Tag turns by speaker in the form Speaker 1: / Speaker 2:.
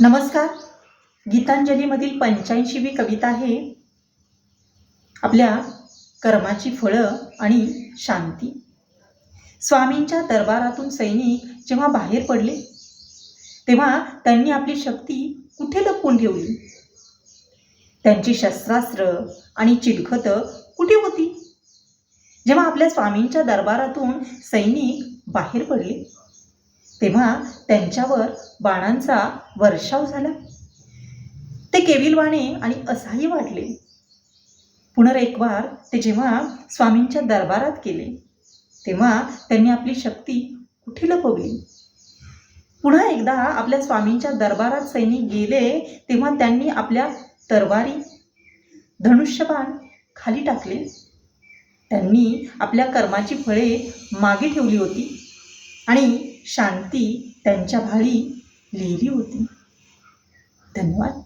Speaker 1: नमस्कार. गीतांजलीमधील पंच्याऐंशीवी कविता आहे आपल्या कर्माची फळं आणि शांती. स्वामींच्या दरबारातून सैनिक जेव्हा बाहेर पडले तेव्हा त्यांनी आपली शक्ती कुठे लपवून ठेवली? त्यांची शस्त्रास्त्र आणि चिलखतं कुठे होती? जेव्हा आपल्या स्वामींच्या दरबारातून सैनिक बाहेर पडले तेव्हा त्यांच्यावर बाणांचा वर्षाव झाला. ते केविलवाणे आणि असहाय्य वाटले. पुनरेकवार ते जेव्हा स्वामींच्या दरबारात गेले तेव्हा त्यांनी आपली शक्ती कुठे लपवली? पुन्हा एकदा आपल्या स्वामींच्या दरबारात सैनिक गेले तेव्हा त्यांनी आपल्या तरवारी धनुष्यबाण खाली टाकले. त्यांनी आपल्या कर्माची फळे मागे ठेवली होती आणि शांती त्यांच्या भाळी लिहिली होती. धन्यवाद.